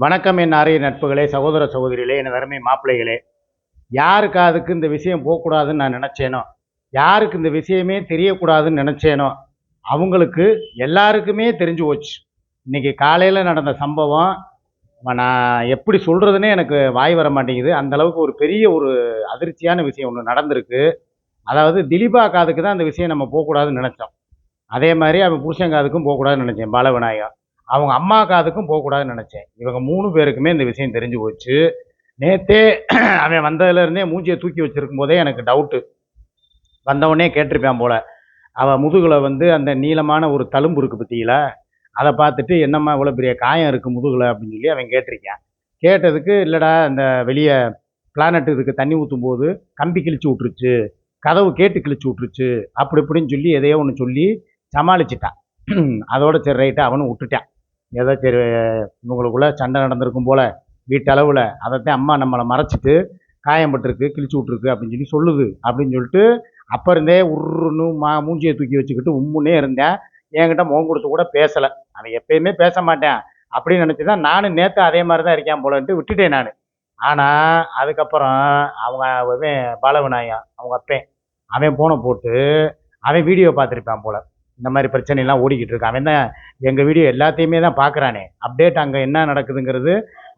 வணக்கம் என் அரிய நட்புகளே சகோதர சகோதரிகளே என் வறுமை மாப்பிள்ளைகளே. யாருக்கு அதுக்கு இந்த விஷயம் போகக்கூடாதுன்னு நான் நினச்சேனோ? யாருக்கு இந்த விஷயமே தெரியக்கூடாதுன்னு நினச்சேனோ? அவங்களுக்கு எல்லாருக்குமே தெரிஞ்சு போச்சு. இன்னைக்கு காலையில் நடந்த சம்பவம் நான் எப்படி சொல்கிறதுனே எனக்கு வாய் வர மாட்டேங்குது. அந்தளவுக்கு ஒரு பெரிய ஒரு அதிர்ச்சியான விஷயம் ஒன்று நடந்திருக்கு. அதாவது திலீபா காதுக்கு தான் அந்த விஷயம் நம்ம போகக்கூடாதுன்னு நினச்சோம். அதே மாதிரி அவன் புருஷன் காதுக்கும் போகக்கூடாதுன்னு நினச்சேன் பாலவிநாயகம் அவங்க அம்மா காதுக்கும் போகக்கூடாதுன்னு நினச்சேன். இவங்க மூணு பேருக்குமே இந்த விஷயம் தெரிஞ்சு போச்சு. நேத்தே அவன் வந்ததுலேருந்தே மூஞ்சியை தூக்கி வச்சுருக்கும் போதே எனக்கு டவுட்டு வந்தவொடனே கேட்டிருப்பேன் போல. அவள் முதுகில் வந்து அந்த நீளமான ஒரு தழும்பு இருக்குது பற்றியில் அதை பார்த்துட்டு என்னம்மா இவ்வளோ பெரிய காயம் இருக்குது முதுகில்? அப்படின்னு சொல்லி அவன் கேட்டிருக்கான். கேட்டதுக்கு இல்லைடா இந்த வெளியே பிளானட் இதுக்கு தண்ணி ஊற்றும் போது கம்பி கிழிச்சு விட்ருச்சு கதவு கேட்டு கிழிச்சு விட்ருச்சு அப்படி இப்படின்னு சொல்லி எதையோ ஒன்று சொல்லி சமாளிச்சிட்டான். அதோட சரி ரைட்டாக அவனும் விட்டுட்டான். ஏதோ சரி இவங்களுக்குள்ளே சண்டை நடந்திருக்கும் போல் வீட்டளவில் அதைத்தான் அம்மா நம்மளை மறைச்சிட்டு காயம்பட்டிருக்கு கிழிச்சு விட்ருக்கு அப்படின்னு சொல்லி சொல்லுது அப்படின்னு சொல்லிட்டு அப்போ இருந்தே உருன்னு மா மூஞ்சியை தூக்கி வச்சுக்கிட்டு உம்முன்னே இருந்தேன். என்கிட்ட முகம் கொடுத்து கூட பேசலை. அவன் எப்பயுமே பேச மாட்டேன். அப்படின்னு நினச்சி தான் நானும் நேற்று அதே மாதிரி தான் இருக்கேன் போலன்ட்டு விட்டுட்டேன் நான். ஆனால் அதுக்கப்புறம் அவங்க அவன் பாலவிநாயகம் அவங்க அப்பேன் அவன் போனை போட்டு அவன் வீடியோ பார்த்துருப்பான் போல. இந்த மாதிரி பிரச்சனைலாம் ஓடிக்கிட்டு இருக்கு. அவன் தான் எங்கள் வீடியோ எல்லாத்தையுமே தான் பார்க்குறானே அப்டேட் அங்கே என்ன நடக்குதுங்கிறது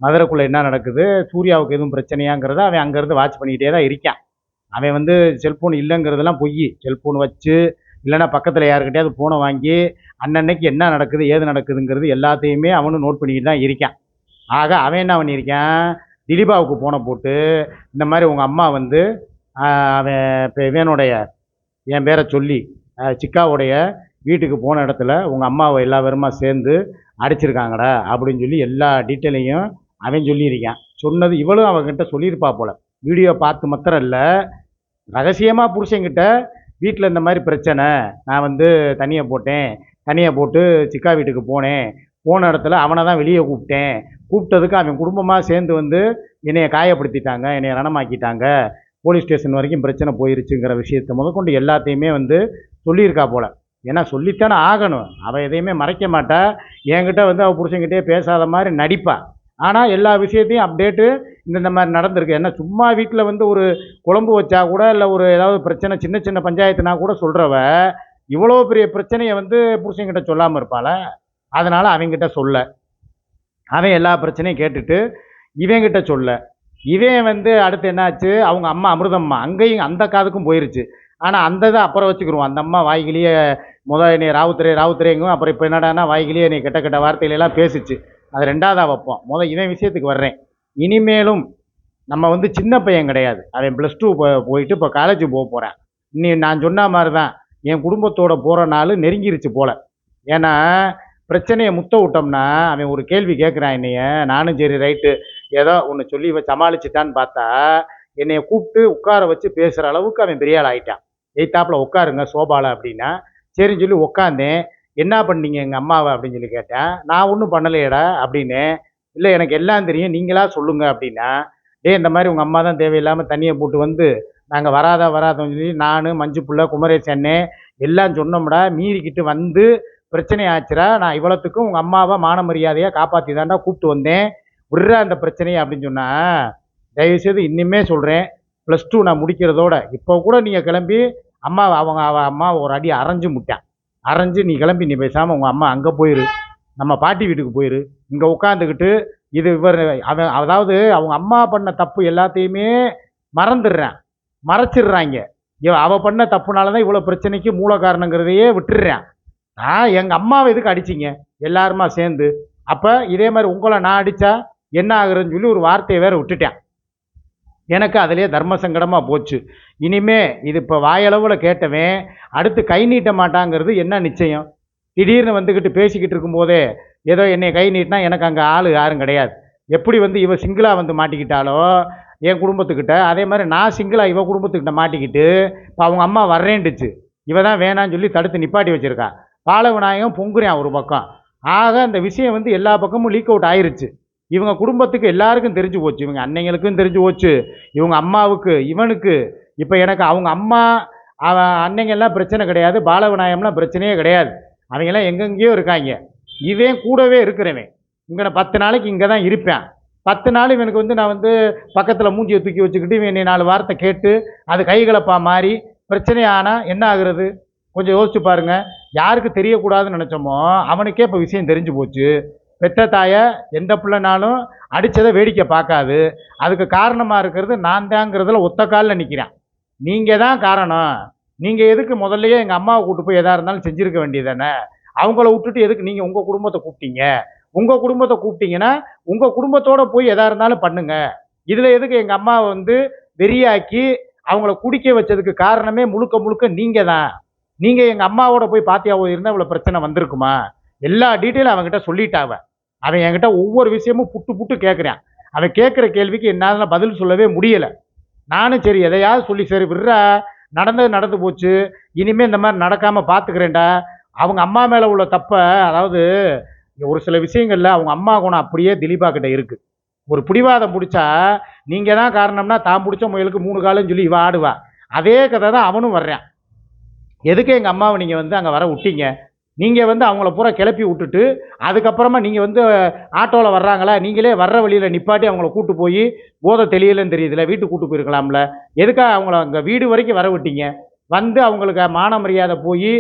மதுரைக்குள்ளே என்ன நடக்குது சூர்யாவுக்கு எதுவும் பிரச்சனையாங்கிறத அவன் அங்கேருந்து வாட்ச் பண்ணிக்கிட்டே தான் இருக்கான். அவன் வந்து செல்ஃபோன் இல்லைங்கிறதெல்லாம் பொய். செல்ஃபோன் வச்சு இல்லைன்னா பக்கத்தில் யாருக்கிட்டையாவது ஃபோனை வாங்கி அன்னன்னைக்கு என்ன நடக்குது ஏது நடக்குதுங்கிறது எல்லாத்தையுமே அவனும் நோட் பண்ணிக்கிட்டு தான் இருக்கான். ஆக அவன் என்ன பண்ணியிருக்கான்? திலீபாவுக்கு ஃபோனை போட்டு இந்த மாதிரி உங்கள் அம்மா வந்து அவன் இப்போ இவனுடைய என் பேரை சொல்லி சிக்காவுடைய வீட்டுக்கு போன இடத்துல உங்கள் அம்மாவை எல்லா பேருமா சேர்ந்து அடிச்சிருக்காங்கடா அப்படின்னு சொல்லி எல்லா டீட்டெயிலையும் அவன் சொல்லியிருக்கான். சொன்னது இவளும் அவன்கிட்ட சொல்லியிருப்பா போல. வீடியோ பார்த்து மாத்திரம் இல்லை. ரகசியமாக புருஷன்கிட்ட வீட்டில் இந்த மாதிரி பிரச்சனை. நான் வந்து தனியாக போட்டேன். தனியாக போட்டு சிக்கா வீட்டுக்கு போனேன். போன இடத்துல அவனை தான் வெளியே கூப்பிட்டேன். கூப்பிட்டதுக்கு அவன் குடும்பமாக சேர்ந்து வந்து என்னையை காயப்படுத்திட்டாங்க. என்னையை ரணமாக்கிட்டாங்க. போலீஸ் ஸ்டேஷன் வரைக்கும் பிரச்சனை போயிருச்சுங்கிற விஷயத்தை முதற்கொண்டு எல்லாத்தையுமே வந்து சொல்லியிருக்கா போல. ஏன்னா சொல்லித்தானே ஆகணும். அவள் எதையுமே மறைக்க மாட்டா. என்கிட்ட வந்து அவள் புருஷங்கிட்டே பேசாத மாதிரி நடிப்பா. ஆனால் எல்லா விஷயத்தையும் அப்டேட்டு இந்த மாதிரி நடந்திருக்கு. ஏன்னா சும்மா வீட்டில் வந்து ஒரு குழம்பு வச்சா கூட இல்லை ஒரு ஏதாவது பிரச்சனை சின்ன சின்ன பஞ்சாயத்துனா கூட சொல்கிறவ இவ்வளோ பெரிய பிரச்சனையை வந்து புருஷன்கிட்ட சொல்லாமல் இருப்பாள? அதனால் அவங்கிட்ட சொல்ல. அவன் எல்லா பிரச்சனையும் கேட்டுட்டு இவங்கிட்ட சொல்ல. இவன் வந்து அடுத்து என்னாச்சு? அவங்க அம்மா அமிர்தம்மா. அங்கேயும் அந்த காதுக்கும் போயிருச்சு. ஆனால் அந்த இதை அப்புறம் வச்சுக்கிருவோம். அந்த அம்மா வாய்கிலேயே முதல் என்னை ராவுத்துரே ராவுத்துரேங்கும். அப்புறம் இப்போ என்னடான்னா வாய்கிலேயே என்னை கெட்ட கெட்ட வார்த்தையிலெல்லாம் பேசிச்சு. அது ரெண்டாவதாக வைப்போம். முதல் இதே விஷயத்துக்கு வர்றேன். இனிமேலும் நம்ம வந்து சின்ன பையன் கிடையாது. அவன் ப்ளஸ் டூ போயிட்டு இப்போ காலேஜ் போக போகிறேன் நீ நான் சொன்ன மாதிரி தான் என் குடும்பத்தோட போகிற நாள் நெருங்கிருச்சு போல. ஏன்னா பிரச்சனையை முத்த விட்டோம்னா அவன் ஒரு கேள்வி கேட்குறான் என்னைய. நானும் சரி ரைட்டு. ஏதோ ஒன்று சொல்லி இவன் சமாளிச்சிட்டான்னு பார்த்தா என்னைய கூப்பிட்டு உட்கார வச்சு பேசுகிற அளவுக்கு அவன் பெரிய ஆள் ஆயிட்டான். எய்த்தாப்பில் உட்காருங்க சோபாவில் அப்படின்னா சரின்னு சொல்லி உட்காந்தேன் என்ன பண்ணீங்க எங்கள் அம்மாவை? அப்படின்னு சொல்லி கேட்டேன் நான் ஒன்றும் பண்ணலையேடா அப்படின்னு இல்லை எனக்கு எல்லாம் தெரியும் நீங்களா சொல்லுங்கள் அப்படின்னா டேய் இந்த மாதிரி உங்கள் அம்மா தான் தேவையில்லாமல் தண்ணியை போட்டு வந்து நாங்கள் வராதா வராதோன்னு சொல்லி நான் மஞ்சு புள்ள குமரேஷ் அண்ணே எல்லாம் சொன்னோம்டா மீறிக்கிட்டு வந்து பிரச்சனை ஆச்சுரா நான் இவ்வளோத்துக்கும் உங்கள் அம்மாவை மான மரியாதையாக காப்பாற்றி தான்டா கூப்பிட்டு வந்தேன். விடுற அந்த பிரச்சனையை அப்படின்னு சொன்னால் தயவுசெய்து இன்னுமே சொல்கிறேன் ப்ளஸ் டூ நான் முடிக்கிறதோட இப்போ கூட நீங்கள் கிளம்பி அம்மா அவங்க அவன் அம்மா ஒரு அடி அரைஞ்சு முட்டான் அரைஞ்சு நீ கிளம்பி நீ பேசாமல் உங்கள் அம்மா அங்கே போயிரு. நம்ம பாட்டி வீட்டுக்கு போயிரு. இங்கே உட்காந்துக்கிட்டு இது இவர் அவன் அதாவது அவங்க அம்மா பண்ண தப்பு எல்லாத்தையுமே மறந்துடுறான். மறைச்சிடுறாங்க. அவள் பண்ண தப்புனால தான் இவ்வளோ பிரச்சனைக்கு மூல காரணங்கிறதையே விட்டுடுறான். நான் எங்கள் அம்மாவை எதுக்கு அடிச்சிங்க? எல்லாருமா சேர்ந்து. அப்போ இதே மாதிரி உங்களை நான் அடித்தா என்ன ஆகுறதுன்னு சொல்லி ஒரு வார்த்தையை வேற விட்டுட்டேன். எனக்கு அதிலே தர்ம சங்கடமாக போச்சு. இனிமே இது இப்போ வாயளவில் கேட்டவன் அடுத்து கை நீட்ட மாட்டாங்கிறது என்ன நிச்சயம்? திடீர்னு வந்துக்கிட்டு பேசிக்கிட்டு இருக்கும்போதே ஏதோ என்னை கை நீட்டினா எனக்கு அங்கே ஆள் யாரும் கிடையாது. எப்படி வந்து இவ சிங்கிளாக வந்து மாட்டிக்கிட்டாலோ என் குடும்பத்துக்கிட்ட அதே மாதிரி நான் சிங்கிளாக இவ குடும்பத்துக்கிட்ட மாட்டிக்கிட்டு இப்போ அவங்க அம்மா வர்றேன்டுச்சு. இவ தான் வேணான்னு சொல்லி தடுத்து நிப்பாட்டி வச்சுருக்கா. பால விநாயகம் ஒரு பக்கம். ஆக அந்த விஷயம் வந்து எல்லா பக்கமும் லீக் அவுட் ஆயிருச்சு. இவங்க குடும்பத்துக்கு எல்லாருக்கும் தெரிஞ்சு போச்சு. இவங்க அன்னைங்களுக்கும் தெரிஞ்சு போச்சு. இவங்க அம்மாவுக்கு இவனுக்கு. இப்போ எனக்கு அவங்க அம்மா அவன் அன்னைங்கெல்லாம் பிரச்சனை கிடையாது. பாலவிநாயகம்லாம் பிரச்சனையே கிடையாது. அவங்கெல்லாம் எங்கெங்கேயோ இருக்காங்க. இவன் கூடவே இருக்கிறவன். இங்கே நான் பத்து நாளைக்கு இங்கே தான் இருப்பேன். பத்து நாள் இவனுக்கு வந்து நான் வந்து பக்கத்தில் மூஞ்சியை தூக்கி வச்சுக்கிட்டு இவன் என்னை நாலு வார்த்தை கேட்டு அது கைகலப்பா மாறி பிரச்சனை ஆனால் என்ன ஆகுறது? கொஞ்சம் யோசிச்சு பாருங்கள் யாருக்கு தெரியக்கூடாதுன்னு நினச்சோமோ அவனுக்கே இப்போ விஷயம் தெரிஞ்சு போச்சு. பெத்த தாயை எந்த பிள்ளைனாலும் அடித்ததை வேடிக்கை பார்க்காது. அதுக்கு காரணமாக இருக்கிறது நான் தாங்கிறதுல ஒத்த காலில் நிற்கிறேன் நீங்கள் தான் காரணம். நீங்கள் எதுக்கு முதல்லையே எங்கள் அம்மாவை கூட்டு போய் எதாக இருந்தாலும் செஞ்சுருக்க வேண்டியதானே அவங்கள விட்டுட்டு எதுக்கு நீங்கள் உங்கள் குடும்பத்தை கூப்பிட்டீங்க? உங்கள் குடும்பத்தை கூப்பிட்டீங்கன்னா உங்கள் குடும்பத்தோடு போய் எதாக இருந்தாலும் பண்ணுங்கள் இதில் எதுக்கு எங்கள் அம்மாவை வந்து வெறியாக்கி அவங்கள குடிக்க வச்சதுக்கு காரணமே முழுக்க முழுக்க நீங்கள் தான். நீங்கள் எங்கள் அம்மாவோட போய் பாத்தியாவோ இருந்தால் இவ்வளோ பிரச்சனை வந்திருக்குமா? எல்லா டீட்டெயிலும் அவங்ககிட்ட சொல்லிட்டாவ அவன் என்கிட்ட ஒவ்வொரு விஷயமும் புட்டு புட்டு கேட்குறான் அவன் கேட்குற கேள்விக்கு என்னால் பதில் சொல்லவே முடியலை. நானும் சரி எதையாவது சொல்லி சரி விடுறா நடந்தது நடந்து போச்சு இனிமேல் இந்த மாதிரி நடக்காமல் பார்த்துக்கிறேன்டா அவங்க அம்மா மேலே உள்ள தப்பை அதாவது ஒரு சில விஷயங்களில் அவங்க அம்மா குணம் அப்படியே திலீபா கிட்ட இருக்கு. ஒரு பிடிவாதம் பிடிச்சா நீங்கள் தான் காரணம்னா தான் பிடிச்ச முயலுக்கு மூணு காலம் சொல்லி இவ ஆடுவா. அதே கதை தான் அவனும் வர்றான். எதுக்கு எங்கள் அம்மாவை நீங்கள் வந்து அங்கே வர விட்டீங்க? நீங்கள் வந்து அவங்கள பூரா கிளப்பி விட்டுட்டு அதுக்கப்புறமா நீங்கள் வந்து ஆட்டோவில் வர்றாங்களா? நீங்களே வர்ற வழியில் நிப்பாட்டி அவங்கள கூட்டு போய் போதை தெளியலன்னு தெரியுதுல வீட்டுக்கு கூட்டு போயிருக்கலாம்ல. எதுக்காக அவங்கள அங்கே வீடு வரைக்கும் வர விட்டீங்க? வந்து அவங்களுக்கு மான மரியாதை போய்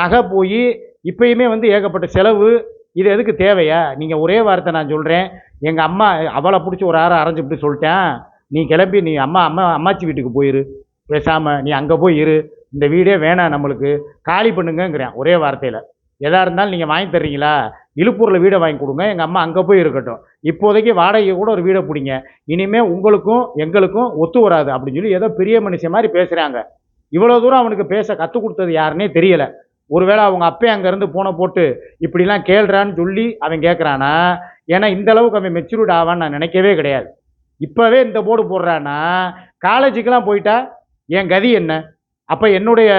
நகை போய் இப்பயுமே வந்து ஏகப்பட்ட செலவு. இது எதுக்கு தேவையா? நீங்கள் ஒரே வார்த்தை நான் சொல்கிறேன் எங்கள் அம்மா அவளை பிடிச்சி ஒரு ஆறை அரைஞ்சு விட்டு சொல்லிட்டேன். நீ கிளம்பி நீ அம்மா அம்மா அம்மாச்சி வீட்டுக்கு போயிரு. பேசாமல் நீ அங்கே போய் இரு. இந்த வீடே வேணாம் நம்மளுக்கு காலி பண்ணுங்கங்கிறேன் ஒரே வார்த்தையில். எதாக இருந்தாலும் நீங்கள் வாங்கி தர்றீங்களா? இழுப்பூரில் வீடை வாங்கி கொடுங்க எங்கள் அம்மா அங்கே போய் இருக்கட்டும். இப்போதைக்கு வாடகை கூட ஒரு வீடை பிடிங்க. இனிமேல் உங்களுக்கும் எங்களுக்கும் ஒத்து வராது அப்படின்னு சொல்லி ஏதோ பெரிய மனுஷன் மாதிரி பேசுகிறாங்க இவ்வளோ தூரம் அவனுக்கு பேச கற்றுக் கொடுத்தது யாருன்னே தெரியலை. ஒருவேளை அவங்க அப்பே அங்கேருந்து போனை போட்டு இப்படிலாம் கேள்றான்னு சொல்லி அவன் கேட்குறானா ஏன்னா இந்த அளவுக்கு அவன் மெச்சூர்ட் ஆவான்னு நான் நினைக்கவே கிடையாது. இப்போவே இந்த போர்டு போடுறான்னா காலேஜுக்கெலாம் போயிட்டா? என் கதி என்ன? அப்போ என்னுடைய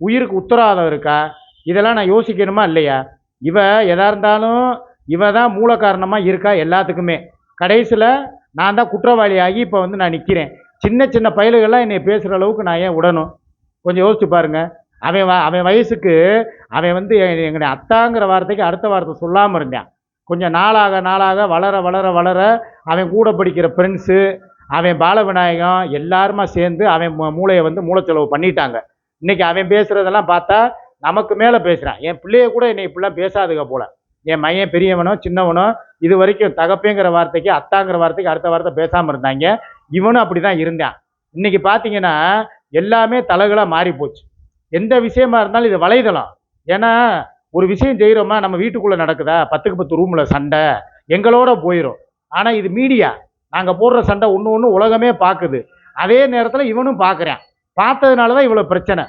உயிருக்கு உத்தரவாதம் இருக்கா இதெல்லாம் நான் யோசிக்கணுமா இல்லையா? இவ எதா இருந்தாலும் இவ தான் மூல காரணமாக இருக்கா எல்லாத்துக்குமே. கடைசியில் நான் தான் குற்றவாளியாகி இப்போ வந்து நான் நிற்கிறேன் சின்ன சின்ன பயலுகள்லாம் என்னை பேசுகிற அளவுக்கு நான் ஏன் விடணும் கொஞ்சம் யோசிச்சு பாருங்கள் அவன் வ- அவன் வயசுக்கு அவன் வந்து எங்களுடைய அத்தாங்கிற வார்த்தைக்கு அடுத்த வார்த்தை சொல்லாமல் இருந்தான். கொஞ்சம் நாளாக நாளாக வளர வளர வளர அவன் கூட படிக்கிற ஃப்ரெண்ட்ஸு அவன் பாலவிநாயகம் எல்லாருமா சேர்ந்து அவன் மூ- மூளையை வந்து மூளைச்செலவு பண்ணிட்டாங்க. இன்னைக்கு அவன் பேசுகிறதெல்லாம் பார்த்தா நமக்கு மேலே பேசுகிறான் என் பிள்ளைய கூட என்னை இப்படிலாம் பேசாதுக போல. என் மையன் பெரியவனோ சின்னவனோ இது வரைக்கும் தகப்பேங்கிற வார்த்தைக்கு அத்தாங்கிற வார்த்தைக்கு அடுத்த வார்த்தை பேசாமல் இருந்தாங்க. இவனும் அப்படி தான் இருந்தான். இன்னைக்கு பார்த்தீங்கன்னா எல்லாமே தலைகளாக மாறி போச்சு எந்த விஷயமா இருந்தாலும் இது வலைதளம். ஏன்னா ஒரு விஷயம் செய்கிறோமா நம்ம வீட்டுக்குள்ளே நடக்குதா? பத்துக்கு பத்து ரூமில் சண்டை. எங்களோட போயிடும் ஆனால் இது மீடியா. நாங்கள் போடுற சண்டை ஒன்று ஒன்று உலகமே பார்க்குது அதே நேரத்தில் இவனும் பார்க்குறான் பார்த்ததுனால தான் இவ்வளோ பிரச்சனை.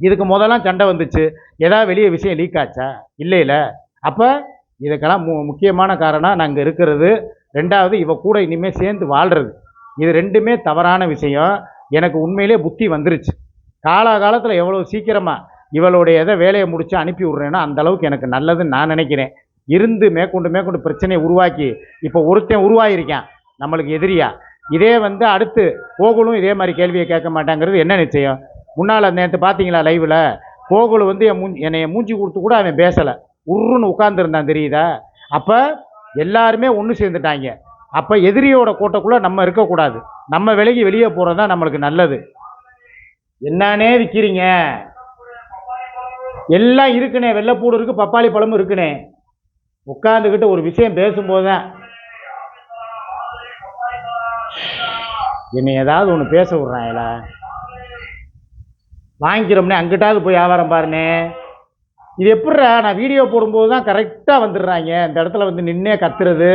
இதுக்கு முதலாம் சண்டை வந்துச்சு. ஏதாவது வெளியே விஷயம் லீக் ஆச்சா? இல்லை இல்லை. அப்போ இதுக்கெல்லாம் மு முக்கியமான காரணம் நாங்கள் இருக்கிறது. ரெண்டாவது இவ கூட இனிமேல் சேர்ந்து வாழ்கிறது இது ரெண்டுமே தவறான விஷயம். எனக்கு உண்மையிலே புத்தி வந்துருச்சு. காலாகாலத்தில் எவ்வளோ சீக்கிரமாக இவளுடைய எதை வேலையை முடித்து அனுப்பி விட்றேன்னா அந்த அளவுக்கு எனக்கு நல்லதுன்னு நான் நினைக்கிறேன். இருந்து மேற்கொண்டு மேற்கொண்டு பிரச்சனையை உருவாக்கி இப்போ ஒருத்தன் உருவாகியிருக்கேன் நம்மளுக்கு எதிரியா? இதே வந்து அடுத்து கோகுலும் இதே மாதிரி கேள்வியை கேட்க மாட்டாங்கிறது என்ன நிச்சயம்? முன்னால் நேற்று பார்த்தீங்களா லைவில் கோகுல் வந்து என் மூ என்னைய மூஞ்சி கொடுத்து கூட அவன் பேசலை. உருன்னு உட்காந்துருந்தான் தெரியுதா? அப்போ எல்லாருமே ஒன்று சேர்ந்துட்டாங்க. அப்போ எதிரியோட கோட்டைக்குள்ளே நம்ம இருக்கக்கூடாது. நம்ம விலகி வெளியே போகிறது தான் நம்மளுக்கு நல்லது. என்னன்னே விற்கிறீங்க எல்லாம் இருக்குனே. வெள்ளைப்பூடு இருக்குது பப்பாளி பழமும் இருக்குனே. உட்காந்துக்கிட்டு ஒரு விஷயம் பேசும்போது தான் என்னை ஏதாவது ஒன்று பேச விட்றாங்களா வாங்கிக்கிறோம்னே அங்கிட்டாவது போய் வியாபாரம் பாருனே. இது எப்படிடா? நான் வீடியோ போடும்போது தான் கரெக்டாக வந்துடுறாங்க. இந்த இடத்துல வந்து நின்னே கத்துறது.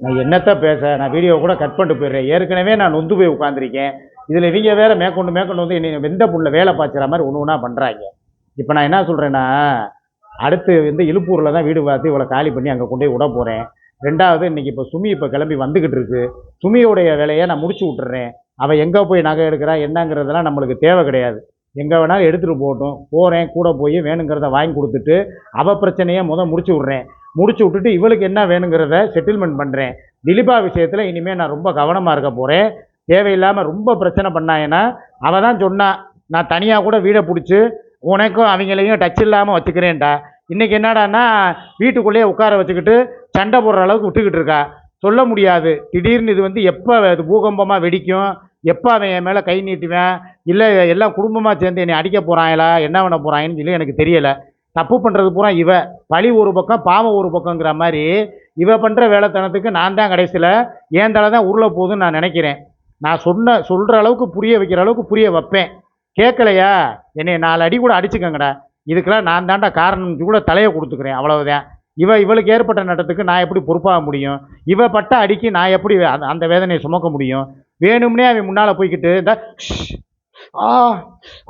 நான் என்னத்த பேச? நான் வீடியோ கூட கட் பண்ணிட்டு போயிடுறேன். ஏற்கனவே நான் நொந்து போய் உட்காந்துருக்கேன் இதில் இவங்க வேறு மேற்கொண்டு மேற்கொண்டு வந்து என்னை வெந்த புள்ள வேலை பார்த்துற மாதிரி ஒன்று ஒன்றா பண்ணுறாங்க இப்போ நான் என்ன சொல்கிறேன்னா அடுத்து வந்து இழுப்பூரில் தான் வீடு பார்த்து இவ்வளோ காலி பண்ணி அங்கே கொண்டு போய் விட போகிறேன் ரெண்டாவது இன்றைக்கி இப்போ சுமி இப்போ கிளம்பி வந்துக்கிட்டு இருக்கு. சுமியோடைய வேலையை நான் முடிச்சு விட்டுறேன். அவள் எங்கே போய் நகை எடுக்கிறா என்னங்கிறதெல்லாம் நம்மளுக்கு தேவை கிடையாது. எங்கே வேணாலும் எடுத்துகிட்டு போகட்டும். போகிறேன் கூட போய் வேணுங்கிறத வாங்கி கொடுத்துட்டு அவள் பிரச்சனையை முதல் முடிச்சு விட்றேன். முடிச்சு விட்டுட்டு இவளுக்கு என்ன வேணுங்கிறத செட்டில்மெண்ட் பண்ணுறேன் திலீபா விஷயத்தில் இனிமேல் நான் ரொம்ப கவனமாக இருக்க போகிறேன் தேவையில்லாமல் ரொம்ப பிரச்சனை பண்ணாயன்னா அவள் தான் சொன்னான் நான் தனியாக கூட வீடை பிடிச்சி உனக்கும் அவங்களையும் டச் இல்லாமல் வச்சுக்கிறேன்டா. இன்றைக்கி என்னடான்னா வீட்டுக்குள்ளேயே உட்கார வச்சுக்கிட்டு சண்டை போடுற அளவுக்கு விட்டுக்கிட்டு இருக்கா? சொல்ல முடியாது. திடீர்னு இது வந்து எப்போ அது பூகம்பமாக வெடிக்கும்? எப்போ அவன் என் மேலே கை நீட்டுவேன்? இல்லை எல்லாம் குடும்பமாக சேர்ந்து என்னை அடிக்க போகிறாங்களா என்ன பண்ண போகிறாங்கன்னு சொல்லி எனக்கு தெரியலை. தப்பு பண்ணுறது பூரா இவ. பழி ஒரு பக்கம் பாவம் ஒரு பக்கங்கிற மாதிரி இவ பண்ணுற வேலைத்தனத்துக்கு நான் தான் கடைசியில் ஏன் தலை தான் உருளை போகுதுன்னு நான் நினைக்கிறேன். நான் சொன்ன சொல்கிற அளவுக்கு புரிய வைக்கிற அளவுக்கு புரிய வைப்பேன். கேட்கலையா? என்னை நாலு அடி கூட அடிச்சுக்கங்கடா. இதுக்கெல்லாம் நான் தாண்டா காரணம். கூட தலையை கொடுத்துக்கிறேன். அவ்வளவுதான். இவ இவளுக்கு ஏற்பட்ட நட்டத்துக்கு நான் எப்படி பொறுப்பாக முடியும்? இவ பட்ட அடிக்கு நான் எப்படி அந்த அந்த வேதனையை சுமக்க முடியும்? வேணும்னே அவன் முன்னால் போய்கிட்டு இந்த ஆ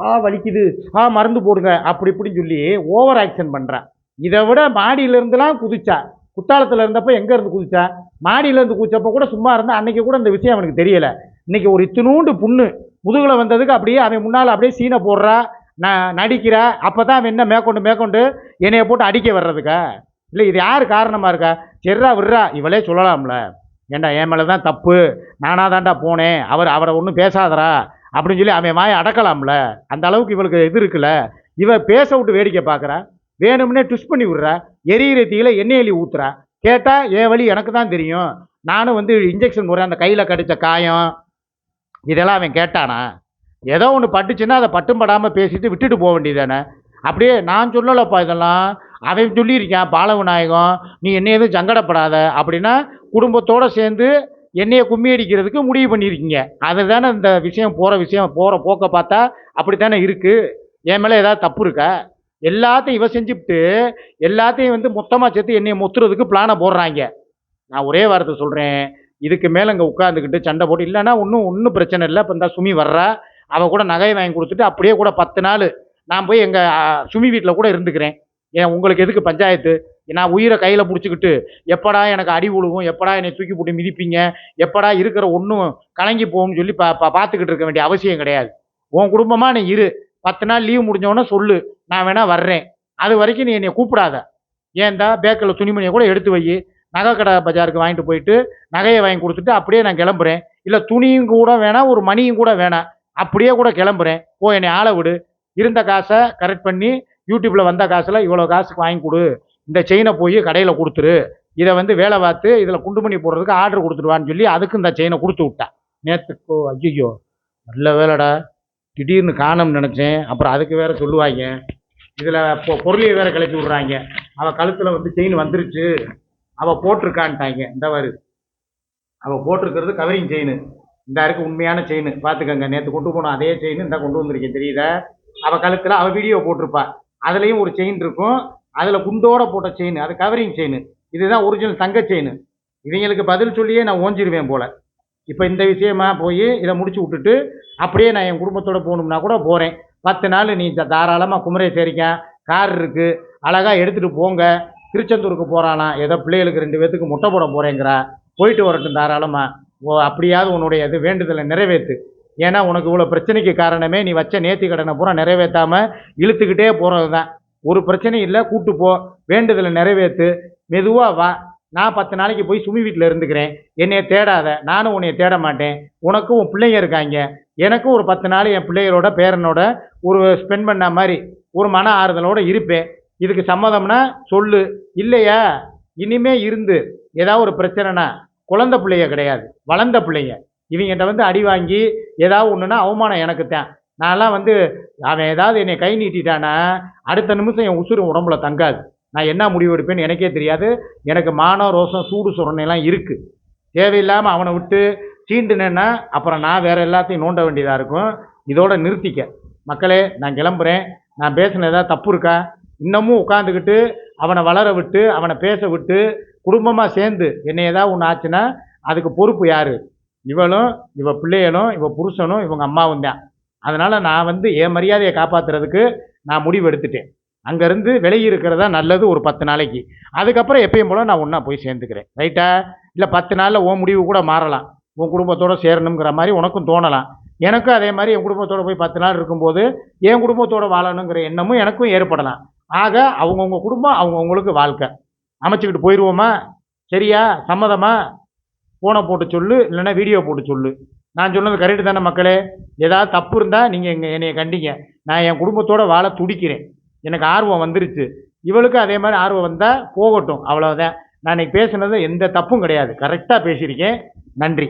ஆ வலிக்குது. ஆ மருந்து போடுங்க. அப்படி இப்படின்னு சொல்லி ஓவர் ஆக்ஷன் பண்ணுறான் இதை விட மாடியிலேருந்துலாம் குதிச்சா. குத்தாலத்தில் இருந்தப்போ எங்கே இருந்து குதிச்சா? மாடியிலேருந்து குதிச்சப்போ கூட சும்மா இருந்தால் அன்றைக்கி கூட இந்த விஷயம் அவனுக்கு தெரியலை. இன்னைக்கு ஒரு இத்தினூண்டு புண்ணு. முதுகில் வந்ததுக்கு அப்படியே அவன் முன்னால் அப்படியே சீனை போடுறா நான் நடிக்கிறா. அப்போ தான் அவன் என்ன மேற்கொண்டு மேற்கொண்டு என்னைய போட்டு அடிக்க வர்றதுக்கா? இல்லை இது யார் காரணமாக இருக்கா? சரிடா விட்றா இவளே சொல்லலாம்ல. ஏண்டா என் மேலே தான் தப்பு? நானாக தாண்டா போனேன். அவர் அவரை ஒன்றும் பேசாதரா அப்படின்னு சொல்லி அவன் வாயை அடக்கலாம்ல. அந்த அளவுக்கு இவளுக்கு இது இருக்குல்ல. இவ பேச விட்டு வேடிக்கை பார்க்குறா வேணும்னே ட்விஸ்ட் பண்ணி விட்றா. எரியிற தீயில எண்ணெய் எலி ஊற்றுறா கேட்டால் என் வழி எனக்கு தான் தெரியும். நானும் வந்து இன்ஜெக்ஷன் போடுறேன். அந்த கையில் கடித்த காயம். இதெல்லாம் அவன் கேட்டானா? ஏதோ ஒன்று பட்டுச்சுன்னா அதை பட்டும் படாமல் பேசிட்டு விட்டுட்டு போக வேண்டியதானே அப்படியே நான் சொல்லலப்பா இதெல்லாம். அவன் சொல்லியிருக்கான் பாலவிநாயகம் நீ என்னை எதுவும் சங்கடப்படாத அப்படின்னா குடும்பத்தோடு சேர்ந்து என்னையை கும்மி அடிக்கிறதுக்கு முடிவு பண்ணியிருக்கீங்க. அதை தானே இந்த விஷயம் போகிற விஷயம் போகிற போக்க பார்த்தா அப்படி தானே இருக்குது என் மேலே ஏதாவது தப்பு இருக்கா? எல்லாத்தையும் இவ செஞ்சுட்டு எல்லாத்தையும் வந்து மொத்தமாக சேர்த்து என்னையை மொத்துறதுக்கு பிளானை போடுறாங்க. நான் ஒரே வாரத்தை சொல்கிறேன் இதுக்கு மேலே இங்கே உட்காந்துக்கிட்டு சண்டை போட்டு இல்லைன்னா ஒன்றும் ஒன்றும் பிரச்சனை இல்லை. இப்போ இந்த சுமி வர்றா அவள் கூட நகையை வாங்கி கொடுத்துட்டு அப்படியே கூட பத்து நாள் நான் போய் எங்கள் சுமி வீட்டில் கூட இருந்துக்கிறேன். ஏன் உங்களுக்கு எதுக்கு பஞ்சாயத்து? நான் உயிரை கையில் பிடிச்சிக்கிட்டு எப்படா எனக்கு அடி விழுகும் எப்படா என்னை தூக்கி போட்டு மிதிப்பீங்க எப்படா இருக்கிற ஒன்றும் கலங்கி போகும்னு சொல்லி பா பா பார்த்துக்கிட்டு இருக்க வேண்டிய அவசியம் கிடையாது. உன் குடும்பமாக நீ இரு. பத்து நாள் லீவ் முடிஞ்சவொடனே சொல்லு. நான் வேணால் வர்றேன். அது வரைக்கும் நீ என்னை கூப்பிடாத. ஏன்டா பேக்கில் துணிமணியை கூட எடுத்து வை. நகை கடை பஜாருக்கு வாங்கிட்டு போயிட்டு நகையை வாங்கி கொடுத்துட்டு அப்படியே நான் கிளம்புறேன். இல்லை துணியும் கூட வேணாம் ஒரு மணியும் கூட வேணாம் அப்படியே கூட கிளம்புறேன். போ என்னை ஆளை விடு. இருந்த காசை கரெக்ட் பண்ணி யூடியூப்பில் வந்த காசில் இவ்வளோ காசுக்கு வாங்கி கொடு. இந்த செயினை போய் கடையில் கொடுத்துரு. இதை வந்து வேலை பார்த்து இதில் குண்டுமணி போடுறதுக்கு ஆர்டர் கொடுத்துருவான்னு சொல்லி அதுக்கு இந்த செயினை கொடுத்து விட்டேன் நேற்றுக்கோ ஐயோ நல்ல வேலைடா. திடீர்னு காணோம்னு நினச்சேன். அப்புறம் அதுக்கு வேறு சொல்லுவாங்க. இதில் இப்போ பொருளையை வேறு கிளப்பி விட்றாங்க. அவள் கழுத்தில் வந்து செயின் வந்துருச்சு. அவள் போட்டிருக்கான்ட்டாங்க. இந்த வரு அவள் போட்டிருக்கிறது கவரிங் செயின் இந்த இருக்கு உண்மையான செயின் பார்த்துக்கங்க. நேற்று கொண்டு போனோம் அதே செயின் இந்த கொண்டு வந்திருக்கேன். தெரியுதா? அவள் கழுத்தில் அவள் வீடியோ போட்டிருப்பா. அதுலேயும் ஒரு செயின் இருக்கும். அதில் குண்டோட போட்ட செயின் அது கவரிங் செயின் இதுதான் ஒரிஜினல் தங்க செயின் இவங்களுக்கு பதில் சொல்லியே நான் ஓஞ்சிருவேன் போல. இப்போ இந்த விஷயமா போய் இதை முடிச்சு விட்டுட்டு அப்படியே நான் என் குடும்பத்தோட போகணும்னா கூட போகிறேன் பத்து நாள் நீ தாராளமாக குமரேசேரிக்கா கார் இருக்குது அழகாக எடுத்துகிட்டு போங்க. திருச்செந்தூருக்கு போகிறானா ஏதோ பிள்ளைகளுக்கு ரெண்டு பேத்துக்கு முட்டை போட போகிறேங்கிறா போயிட்டு வரட்டும் தாராளமாக ஓ அப்படியாவது உன்னுடைய இது வேண்டுதலை நிறைவேற்று. ஏன்னா உனக்கு இவ்வளோ பிரச்சனைக்கு காரணமே நீ வச்ச நேர்த்தி கடனை பூரா நிறைவேற்றாமல் இழுத்துக்கிட்டே போகிறது தான் ஒரு பிரச்சனையும் இல்லை கூட்டு போ. வேண்டுதலை நிறைவேற்று மெதுவாக வா. நான் பத்து நாளைக்கு போய் சுமி வீட்டில் இருந்துக்கிறேன். என்னைய தேடாத. நானும் உன்னைய தேட மாட்டேன். உனக்கும் உன் பிள்ளைங்க இருக்காங்க. எனக்கும் ஒரு பத்து நாள் என் பிள்ளைகளோட பேரனோட ஒரு ஸ்பெண்ட் பண்ண மாதிரி ஒரு மன ஆறுதலோடு இருப்பேன். இதுக்கு சம்மதம்னா சொல்லு. இல்லையா? இனிமே இருந்து. ஏதாவது ஒரு பிரச்சனைனா குழந்த பிள்ளைங்க கிடையாது. வளர்ந்த பிள்ளைங்க. இவங்கிட்ட வந்து அடி வாங்கி ஏதாவது ஒன்றுனா அவமானம் எனக்கு தான். நான்லாம் வந்து அவன் ஏதாவது என்னை கை நீட்டிட்டானா அடுத்த நிமிஷம் என் உசுறு உடம்புல தங்காது. நான் என்ன முடிவு எடுப்பேன்னு எனக்கே தெரியாது. எனக்கு மானம் ரோசம் சூடு சுரணையெல்லாம் இருக்குது தேவையில்லாமல் அவனை விட்டு சீண்டுனேன்னா அப்புறம் நான் வேறு எல்லாத்தையும் நோண்ட வேண்டியதாக இருக்கும். இதோட நிறுத்திக்க. மக்களே நான் கிளம்புறேன். நான் பேசின ஏதாவது தப்பு இருக்கா? இன்னமும் உட்காந்துக்கிட்டு அவனை வளர விட்டு அவனை பேச விட்டு குடும்பமாக சேர்ந்து என்னை ஏதாவது ஒன்று ஆச்சுன்னா அதுக்கு பொறுப்பு யார்? இவளும் இவ பிள்ளைகளும் இவ புருஷனும் இவங்க அம்மாவும் தான். அதனால் நான் வந்து என் மரியாதையை காப்பாற்றுறதுக்கு நான் முடிவு எடுத்துட்டேன். அங்கேருந்து வெளியே இருக்கிறதா நல்லது ஒரு பத்து நாளைக்கு. அதுக்கப்புறம் எப்பயும் போல் நான் ஒன்றா போய் சேர்ந்துக்கிறேன். ரைட்டா இல்லை பத்து நாளில் உன் முடிவு கூட மாறலாம். உன் குடும்பத்தோடு சேரணுங்கிற மாதிரி உனக்கும் தோணலாம். எனக்கும் அதே மாதிரி என் குடும்பத்தோடு போய் பத்து நாள் இருக்கும்போது என் குடும்பத்தோடு வாழணுங்கிற எண்ணமும் எனக்கும் ஏற்படலாம். ஆக அவங்கவுங்க குடும்பம் அவங்கவுங்களுக்கு வாழ்க்கை. அமைச்சுக்கிட்டு போயிடுவோமா சரியா? சம்மதமா? ஃபோனை போட்டு சொல்லு இல்லைன்னா வீடியோ போட்டு சொல்லு. நான் சொன்னது கரெக்டு தானே மக்களே? ஏதாவது தப்பு இருந்தால் நீங்கள் எங்கள் என்னைய கண்டிங்க. நான் என் குடும்பத்தோடு வாழ துடிக்கிறேன். எனக்கு ஆர்வம் வந்துருச்சு. இவளுக்கு அதே மாதிரி ஆர்வம் வந்தால் போகட்டும் அவ்வளோதான் நான் இன்றைக்கி பேசுனது எந்த தப்பும் கிடையாது. கரெக்டாக பேசியிருக்கேன். நன்றி.